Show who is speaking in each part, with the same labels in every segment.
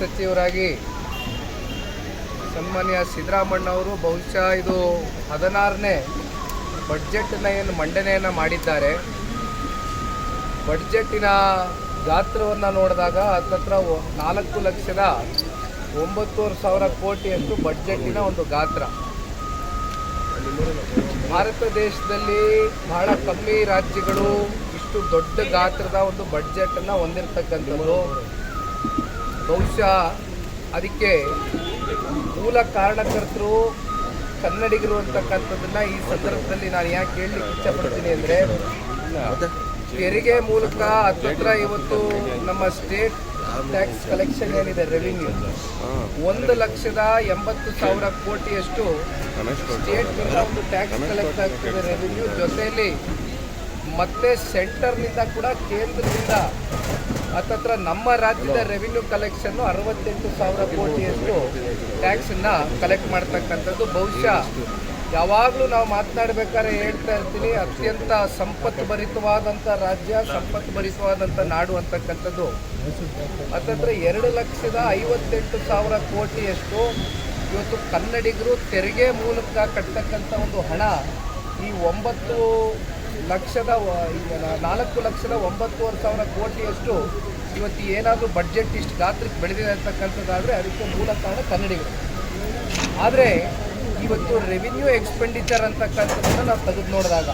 Speaker 1: ಸಚಿವರಾಗಿ ಸನ್ಮಾನ್ಯ ಸಿದ್ದರಾಮಣ್ಣವರು ಬಹುಶಃ ಇದು ಹದಿನಾರನೇ ಬಡ್ಜೆಟ್ನ ಏನು ಮಂಡನೆಯನ್ನು ಮಾಡಿದ್ದಾರೆ. ಬಡ್ಜೆಟ್ಟಿನ ಗಾತ್ರವನ್ನು ನೋಡಿದಾಗ ಹತ್ತತ್ರ ನಾಲ್ಕು ಲಕ್ಷದ ಒಂಬತ್ತೂವರೆ ಸಾವಿರ ಕೋಟಿಯಷ್ಟು ಬಡ್ಜೆಟ್ಟಿನ ಒಂದು ಗಾತ್ರ. ಭಾರತ ದೇಶದಲ್ಲಿ ಬಹಳ ಕಮ್ಮಿ ರಾಜ್ಯಗಳು ಇಷ್ಟು ದೊಡ್ಡ ಗಾತ್ರದ ಒಂದು ಬಡ್ಜೆಟನ್ನು ಹೊಂದಿರತಕ್ಕಂಥದ್ದು. ಬಹುಶಃ ಅದಕ್ಕೆ ಮೂಲ ಕಾರಣಕರ್ತರು ಕನ್ನಡಿಗರು ಅಂತಕ್ಕಂಥದ್ದನ್ನ ಈ ಸಂದರ್ಭದಲ್ಲಿ ನಾನು ಯಾಕೆ ಹೇಳಲಿಕ್ಕೆ ಇಚ್ಛಪಡ್ತೀನಿ ಅಂದರೆ ತೆರಿಗೆ ಮೂಲಕ ಹತ್ತಿರ ಇವತ್ತು ನಮ್ಮ ಸ್ಟೇಟ್ ಟ್ಯಾಕ್ಸ್ ಕಲೆಕ್ಷನ್ ಏನಿದೆ ರೆವಿನ್ಯೂ ಒಂದು ಲಕ್ಷದ ಎಂಬತ್ತು ಸಾವಿರ ಕೋಟಿಯಷ್ಟು ಸ್ಟೇಟ್ನಿಂದ ಒಂದು ಟ್ಯಾಕ್ಸ್ ಕಲೆಕ್ಟ್ ಆಗ್ತಿದೆ ರೆವಿನ್ಯೂ ಜೊತೆಯಲ್ಲಿ ಮತ್ತೆ ಸೆಂಟರ್ನಿಂದ ಕೂಡ ಕೇಂದ್ರದಿಂದ ಹತ್ತತ್ರ ನಮ್ಮ ರಾಜ್ಯದ ರೆವಿನ್ಯೂ ಕಲೆಕ್ಷನ್ ಅರವತ್ತೆಂಟು ಸಾವಿರ ಕೋಟಿಯಷ್ಟು ಟ್ಯಾಕ್ಸನ್ನ ಕಲೆಕ್ಟ್ ಮಾಡ್ತಕ್ಕಂಥದ್ದು. ಬಹುಶಃ ಯಾವಾಗಲೂ ನಾವು ಮಾತನಾಡಬೇಕಾದ್ರೆ ಹೇಳ್ತಾ ಇರ್ತೀನಿ, ಅತ್ಯಂತ ಸಂಪತ್ತು ಭರಿತವಾದಂಥ ರಾಜ್ಯ ಸಂಪತ್ತು ಭರಿತವಾದಂಥ ನಾಡು ಅಂತಕ್ಕಂಥದ್ದು. ಅತತ್ರ ಎರಡು ಲಕ್ಷದ ಐವತ್ತೆಂಟು ಸಾವಿರ ಕೋಟಿಯಷ್ಟು ಇವತ್ತು ಕನ್ನಡಿಗರು ತೆರಿಗೆ ಮೂಲಕ ಕಟ್ತಕ್ಕಂಥ ಒಂದು ಹಣ ಈ ಒಂಬತ್ತು ಲಕ್ಷದ ನಾಲ್ಕು ಲಕ್ಷದ ಒಂಬತ್ತುವರೆ ಸಾವಿರ ಕೋಟಿಯಷ್ಟು ಇವತ್ತು ಏನಾದರೂ ಬಡ್ಜೆಟ್ ಇಷ್ಟು ಗಾತ್ರಕ್ಕೆ ಬೆಳೆದಿದೆ ಅಂತಕ್ಕಂಥದ್ದಾದರೆ ಅದಕ್ಕೆ ಮೂಲ ಕಾರಣ ಕನ್ನಡಿಗರು. ಆದರೆ ಇವತ್ತು ರೆವಿನ್ಯೂ ಎಕ್ಸ್ಪೆಂಡಿಚರ್ ಅಂತಕ್ಕಂಥದ್ದನ್ನು ನಾವು ತೆಗೆದು ನೋಡಿದಾಗ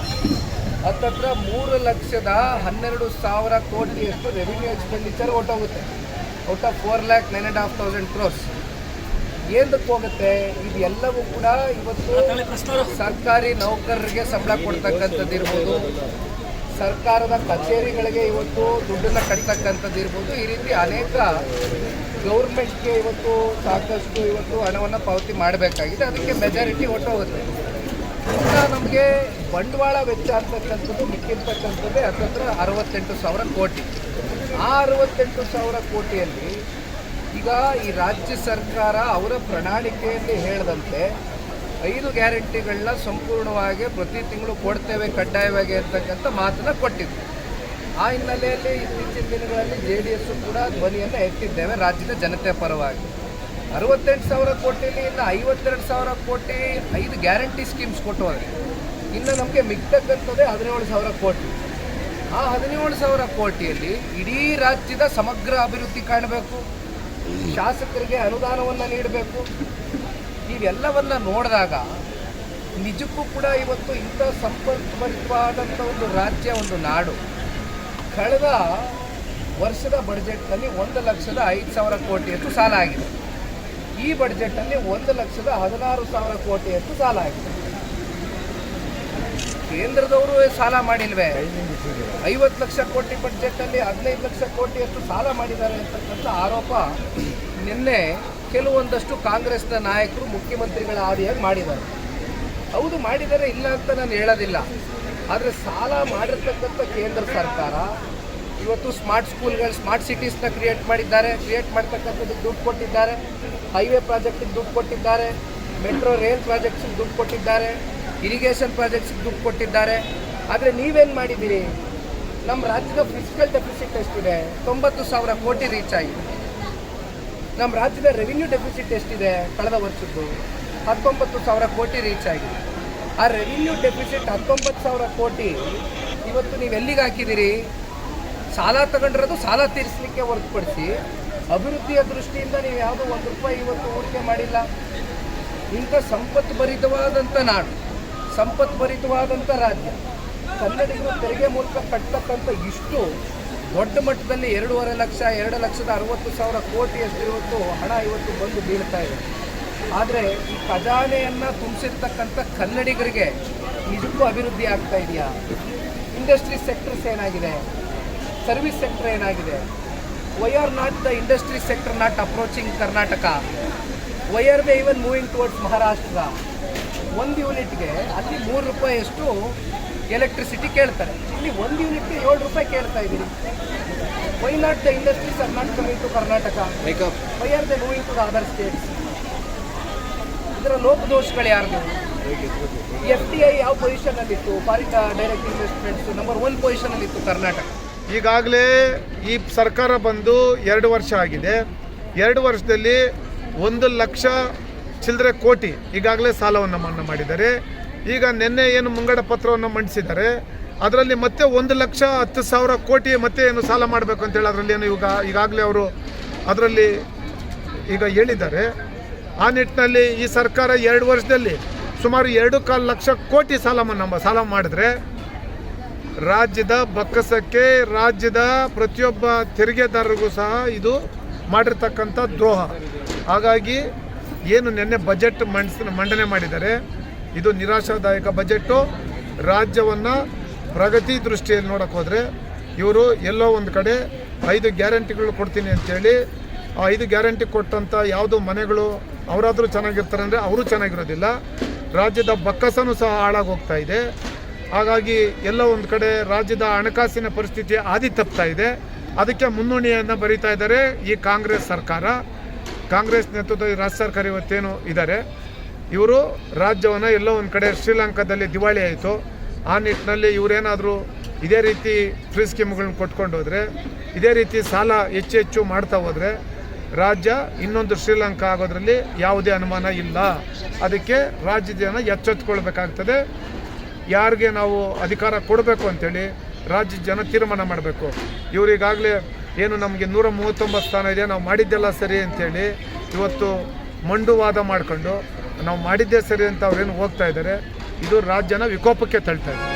Speaker 1: ಹತ್ತತ್ರ ಮೂರು ಲಕ್ಷದ ಹನ್ನೆರಡು ಸಾವಿರ ಕೋಟಿಯಷ್ಟು revenue expenditure ಹೊಟ್ಟೋಗುತ್ತೆ out of four lakh nine and half thousand crores ಏನಕ್ಕೆ ಹೋಗುತ್ತೆ, ಇದೆಲ್ಲವೂ ಕೂಡ ಇವತ್ತು ಸರ್ಕಾರಿ ನೌಕರರಿಗೆ ಸಂಬಳ ಕೊಡ್ತಕ್ಕಂಥದ್ದು ಇರ್ಬೋದು. ಸರ್ಕಾರದ ಕಚೇರಿಗಳಿಗೆ ಇವತ್ತು ದುಡ್ಡನ್ನು ಕಟ್ತಕ್ಕಂಥದ್ದು ಇರ್ಬೋದು. ಈ ರೀತಿ ಅನೇಕ ಗೌರ್ಮೆಂಟ್ಗೆ ಇವತ್ತು ಸಾಕಷ್ಟು ಇವತ್ತು ಹಣವನ್ನು ಪಾವತಿ ಮಾಡಬೇಕಾಗಿದೆ. ಅದಕ್ಕೆ ಮೆಜಾರಿಟಿ ಹೊಟ್ಟೋಗುತ್ತೆ ಇನ್ನು ನಮಗೆ ಬಂಡವಾಳ ವೆಚ್ಚ ಅಂತಕ್ಕಂಥದ್ದು, ಮಿಕ್ಕಿರ್ತಕ್ಕಂಥದ್ದೇ ಹತ್ತತ್ರ ಅರವತ್ತೆಂಟು ಸಾವಿರ ಕೋಟಿ. ಆ ಅರವತ್ತೆಂಟು ಸಾವಿರ ಕೋಟಿಯಲ್ಲಿ ಈಗ ಈ ರಾಜ್ಯ ಸರ್ಕಾರ ಅವರ ಪ್ರಣಾಳಿಕೆಯಲ್ಲಿ ಹೇಳಿದಂತೆ ಐದು ಗ್ಯಾರಂಟಿಗಳನ್ನ ಸಂಪೂರ್ಣವಾಗಿ ಪ್ರತಿ ತಿಂಗಳು ಕೊಡ್ತೇವೆ, ಕಡ್ಡಾಯವಾಗಿ ಅಂತಕ್ಕಂಥ ಮಾತನ್ನ ಕೊಟ್ಟಿದ್ರು. ಆ ಹಿನ್ನೆಲೆಯಲ್ಲಿ ಇತ್ತೀಚಿನ ದಿನಗಳಲ್ಲಿ ಜೆ ಡಿ ಎಸ್ ಕೂಡ ಧ್ವನಿಯನ್ನು ಎತ್ತಿದ್ದೇವೆ ರಾಜ್ಯದ ಜನತೆ ಪರವಾಗಿ. ಅರವತ್ತೆಂಟು ಸಾವಿರ ಕೋಟಿಲಿ ಇನ್ನು ಐವತ್ತೆರಡು ಸಾವಿರ ಕೋಟಿ ಐದು ಗ್ಯಾರಂಟಿ ಸ್ಕೀಮ್ಸ್ ಕೊಟ್ಟವರು. ಇನ್ನು ನಮಗೆ ಮಿಗ್ತಕ್ಕಂಥದ್ದೇ ಹದಿನೇಳು ಸಾವಿರ ಕೋಟಿ. ಆ ಹದಿನೇಳು ಸಾವಿರ ಕೋಟಿಯಲ್ಲಿ ಇಡೀ ರಾಜ್ಯದ ಸಮಗ್ರ ಅಭಿವೃದ್ಧಿ ಕಾಣಬೇಕು. ಶಾಸಕರಿಗೆ ಅನುದಾನವನ್ನು ನೀಡಬೇಕು. ಇವೆಲ್ಲವನ್ನ ನೋಡಿದಾಗ ನಿಜಕ್ಕೂ ಕೂಡ ಇವತ್ತು ಇಂಥ ಸಂಪರ್ಕಭರಿತವಾದಂಥ ಒಂದು ರಾಜ್ಯ, ಒಂದು ನಾಡು. ಕಳೆದ ವರ್ಷದ ಬಡ್ಜೆಟ್ನಲ್ಲಿ ಒಂದು ಲಕ್ಷದ ಐದು ಸಾವಿರ ಕೋಟಿಯಷ್ಟು ಸಾಲ ಆಗಿದೆ. ಈ ಬಡ್ಜೆಟ್ನಲ್ಲಿ ಒಂದು ಲಕ್ಷದ ಹದಿನಾರು ಸಾವಿರ ಕೋಟಿಯಷ್ಟು ಸಾಲ ಆಗಿದೆ. ಕೇಂದ್ರದವರು ಸಾಲ ಮಾಡಿಲ್ವೇ? ಐವತ್ತು ಲಕ್ಷ ಕೋಟಿ ಬಡ್ಜೆಟಲ್ಲಿ ಹದಿನೈದು ಲಕ್ಷ ಕೋಟಿಯಷ್ಟು ಸಾಲ ಮಾಡಿದ್ದಾರೆ ಅಂತಕ್ಕಂಥ ಆರೋಪ ನಿನ್ನೆ ಕೆಲವೊಂದಷ್ಟು ಕಾಂಗ್ರೆಸ್ನ ನಾಯಕರು ಮುಖ್ಯಮಂತ್ರಿಗಳ ಆದಿಯಾಗಿ ಮಾಡಿದ್ದಾರೆ. ಹೌದು ಮಾಡಿದ್ದಾರೆ ಇಲ್ಲ ಅಂತ ನಾನು ಹೇಳೋದಿಲ್ಲ. ಆದರೆ ಸಾಲ ಮಾಡಿರ್ತಕ್ಕಂಥ ಕೇಂದ್ರ ಸರ್ಕಾರ ಇವತ್ತು ಸ್ಮಾರ್ಟ್ ಸ್ಕೂಲ್ಗಳು ಸ್ಮಾರ್ಟ್ ಸಿಟೀಸ್ನ ಕ್ರಿಯೇಟ್ ಮಾಡಿದ್ದಾರೆ. ಕ್ರಿಯೇಟ್ ಮಾಡ್ತಕ್ಕಂಥದ್ದು ದುಡ್ಡು ಕೊಟ್ಟಿದ್ದಾರೆ. ಹೈವೇ ಪ್ರಾಜೆಕ್ಟಿಗೆ ದುಡ್ಡು ಕೊಟ್ಟಿದ್ದಾರೆ. ಮೆಟ್ರೋ ರೈಲ್ ಪ್ರಾಜೆಕ್ಟ್ಸಿಗೆ ದುಡ್ಡು ಕೊಟ್ಟಿದ್ದಾರೆ. ಇರಿಗೇಷನ್ ಪ್ರಾಜೆಕ್ಟ್ಸಿಗೆ ದುಡ್ಡು ಕೊಟ್ಟಿದ್ದಾರೆ. ಆದರೆ ನೀವೇನು ಮಾಡಿದ್ದೀರಿ? ನಮ್ಮ ರಾಜ್ಯದ ಫಿಸಿಕಲ್ ಡೆಫಿಸಿಟ್ ಎಷ್ಟಿದೆ? ತೊಂಬತ್ತು ಸಾವಿರ ಕೋಟಿ ರೀಚ್ ಆಗಿದೆ. ನಮ್ಮ ರಾಜ್ಯದ ರೆವಿನ್ಯೂ ಡೆಫಿಸಿಟ್ ಎಷ್ಟಿದೆ ಕಳೆದ ವರ್ಷದ್ದು? ಹತ್ತೊಂಬತ್ತು ಸಾವಿರ ಕೋಟಿ ರೀಚ್ ಆಗಿದೆ. ಆ ರೆವಿನ್ಯೂ ಡೆಫಿಸಿಟ್ ಹತ್ತೊಂಬತ್ತು ಸಾವಿರ ಕೋಟಿ ಇವತ್ತು ನೀವು ಎಲ್ಲಿಗೆ ಹಾಕಿದ್ದೀರಿ? ಸಾಲ ತಗೊಂಡಿರೋದು ಸಾಲ ತೀರಿಸಲಿಕ್ಕೆ ಹೊರತುಪಡಿಸಿ ಅಭಿವೃದ್ಧಿಯ ದೃಷ್ಟಿಯಿಂದ ನೀವು ಯಾವುದೋ ಒಂದು ರೂಪಾಯಿ ಇವತ್ತು ಹೂಡಿಕೆ ಮಾಡಿಲ್ಲ. ಇಂಥ ಸಂಪತ್ತು ಭರಿತವಾದಂಥ ನಾಡು. ಸಂಪತ್ತು ಭರಿತವಾದಂಥ ರಾಜ್ಯ. ಕನ್ನಡಿಗರು ತೆರಿಗೆ ಮೂಲಕ ಕಟ್ಟತಕ್ಕಂಥ ಇಷ್ಟು ದೊಡ್ಡ ಮಟ್ಟದಲ್ಲಿ ಎರಡೂವರೆ ಲಕ್ಷ, ಎರಡು ಲಕ್ಷದ ಅರವತ್ತು ಸಾವಿರ ಕೋಟಿಯಷ್ಟು ಇವತ್ತು ಹಣ ಇವತ್ತು ಬಂದು ಬೀಳ್ತಾ ಇದೆ. ಆದರೆ ಈ ಖಜಾನೆಯನ್ನು ತುಂಬಿಸಿರ್ತಕ್ಕಂಥ ಕನ್ನಡಿಗರಿಗೆ ನಿಜಕ್ಕೂ ಅಭಿವೃದ್ಧಿ ಆಗ್ತಾ ಇದೆಯಾ? ಇಂಡಸ್ಟ್ರಿ ಸೆಕ್ಟರ್ಸ್ ಏನಾಗಿದೆ? ಸರ್ವಿಸ್ ಸೆಕ್ಟರ್ ಏನಾಗಿದೆ? Why are not the industry sector not approaching Karnataka why are they even moving towards Maharashtra ಒಂದು ಯೂನಿಟ್ಗೆ ಅಲ್ಲಿ ಮೂರು ರೂಪಾಯಿಯಷ್ಟು ಎಲೆಕ್ಟ್ರಿಸಿಟಿ ಕೇಳ್ತಾರೆ. ಇಲ್ಲಿ ಒಂದು ಯೂನಿಟ್ಗೆ ಏಳು ರೂಪಾಯಿ ಕೇಳ್ತಾ ಇದ್ದೀನಿ. Why not the industries are not coming to Karnataka why are the moving to the other states ಇದರ ಲೋಪದೋಷಗಳು ಯಾರ್ದು? ಎಫ್ ಟಿ ಐ ಯಾವ ಪೊಸಿಷನಲ್ಲಿತ್ತು foreign direct investments number one ಪೊಸಿಷನಲ್ಲಿತ್ತು Karnataka
Speaker 2: ಈಗಾಗಲೇ ಈ ಸರ್ಕಾರ ಬಂದು ಎರಡು ವರ್ಷ ಆಗಿದೆ. ಎರಡು ವರ್ಷದಲ್ಲಿ ಒಂದು ಲಕ್ಷ ಚಿಲ್ಲರೆ ಕೋಟಿ ಈಗಾಗಲೇ ಸಾಲವನ್ನು ಮನ್ನಾ ಮಾಡಿದ್ದಾರೆ. ಈಗ ನಿನ್ನೆ ಏನು ಮುಂಗಡ ಪತ್ರವನ್ನು ಮಂಡಿಸಿದ್ದಾರೆ. ಅದರಲ್ಲಿ ಮತ್ತೆ ಒಂದು ಲಕ್ಷ ಹತ್ತು ಸಾವಿರ ಕೋಟಿ ಮತ್ತೆ ಏನು ಸಾಲ ಮಾಡಬೇಕು ಅಂತೇಳಿ ಅದರಲ್ಲಿ ಏನು ಈಗ ಈಗಾಗಲೇ ಅವರು ಅದರಲ್ಲಿ ಈಗ ಹೇಳಿದ್ದಾರೆ. ಆ ನಿಟ್ಟಿನಲ್ಲಿ ಈ ಸರ್ಕಾರ ಎರಡು ವರ್ಷದಲ್ಲಿ ಸುಮಾರು ಎರಡು ಕಾಲು ಲಕ್ಷ ಕೋಟಿ ಸಾಲ ಮನ್ನಾ ಸಾಲ ಮಾಡಿದ್ರೆ ರಾಜ್ಯದ ಬಕ್ಕಸಕ್ಕೆ ರಾಜ್ಯದ ಪ್ರತಿಯೊಬ್ಬ ತೆರಿಗೆದಾರರಿಗೂ ಸಹ ಇದು ಮಾಡಿರ್ತಕ್ಕಂಥ ದ್ರೋಹ. ಹಾಗಾಗಿ ಏನು ನಿನ್ನೆ ಬಜೆಟ್ ಮಂಡಿಸ್ ಮಂಡನೆ ಮಾಡಿದ್ದಾರೆ, ಇದು ನಿರಾಶಾದಾಯಕ ಬಜೆಟ್ಟು. ರಾಜ್ಯವನ್ನು ಪ್ರಗತಿ ದೃಷ್ಟಿಯಲ್ಲಿ ನೋಡೋಕೆ ಹೋದರೆ ಇವರು ಎಲ್ಲೋ ಒಂದು ಕಡೆ ಐದು ಗ್ಯಾರಂಟಿಗಳು ಕೊಡ್ತೀನಿ ಅಂತೇಳಿ, ಆ ಐದು ಗ್ಯಾರಂಟಿ ಕೊಟ್ಟಂಥ ಯಾವುದು ಮನೆಗಳು ಅವರಾದರೂ ಚೆನ್ನಾಗಿರ್ತಾರೆ ಅಂದರೆ ಅವರು ಚೆನ್ನಾಗಿರೋದಿಲ್ಲ. ರಾಜ್ಯದ ಬಕ್ಕಸನೂ ಸಹ ಹಾಳಾಗೋಗ್ತಾ ಇದೆ. ಹಾಗಾಗಿ ಎಲ್ಲ ಒಂದು ಕಡೆ ರಾಜ್ಯದ ಹಣಕಾಸಿನ ಪರಿಸ್ಥಿತಿ ಆದಿ ತಪ್ತಾ ಇದೆ. ಅದಕ್ಕೆ ಮುನ್ನುಣಿಯನ್ನು ಬರೀತಾ ಇದ್ದಾರೆ ಈ ಕಾಂಗ್ರೆಸ್ ಸರ್ಕಾರ. ಕಾಂಗ್ರೆಸ್ ನೇತೃತ್ವದ ರಾಜ್ಯ ಸರ್ಕಾರ ಇವತ್ತೇನು ಇದ್ದಾರೆ? ಇವರು ರಾಜ್ಯವನ್ನು ಎಲ್ಲೋ ಒಂದು ಕಡೆ ಶ್ರೀಲಂಕಾದಲ್ಲಿ ದಿವಾಳಿ ಆಯಿತು. ಆ ನಿಟ್ಟಿನಲ್ಲಿ ಇವರೇನಾದರೂ ಇದೇ ರೀತಿ ಫ್ರೀ ಸ್ಕೀಮ್ಗಳನ್ನ ಕೊಟ್ಕೊಂಡು ಹೋದರೆ, ಇದೇ ರೀತಿ ಸಾಲ ಹೆಚ್ಚು ಹೆಚ್ಚು ಮಾಡ್ತಾ ಹೋದರೆ ರಾಜ್ಯ ಇನ್ನೊಂದು ಶ್ರೀಲಂಕಾ ಆಗೋದ್ರಲ್ಲಿ ಯಾವುದೇ ಅನುಮಾನ ಇಲ್ಲ. ಅದಕ್ಕೆ ರಾಜ್ಯದ ಜನ ಎಚ್ಚೆತ್ಕೊಳ್ಬೇಕಾಗ್ತದೆ ಯಾರಿಗೆ ನಾವು ಅಧಿಕಾರ ಕೊಡಬೇಕು ಅಂತೇಳಿ ರಾಜ್ಯದ ಜನ ತೀರ್ಮಾನ ಮಾಡಬೇಕು. ಇವರಿಗಾಗಲೇ ಏನು ನಮಗೆ ನೂರ ಮೂವತ್ತೊಂಬತ್ತು ಸ್ಥಾನ ಇದೆ, ನಾವು ಮಾಡಿದ್ದೆಲ್ಲ ಸರಿ ಅಂತೇಳಿ ಇವತ್ತು ಮಂಡುವಾದ ಮಾಡ್ಕೊಂಡು ನಾವು ಮಾಡಿದ್ದೇ ಸರಿ ಅಂತ ಅವ್ರೇನು ಹೋಗ್ತಾ ಇದ್ದಾರೆ. ಇದು ರಾಜ್ಯನ ವಿಕೋಪಕ್ಕೆ ತಳ್ತಾ ಇದೆ.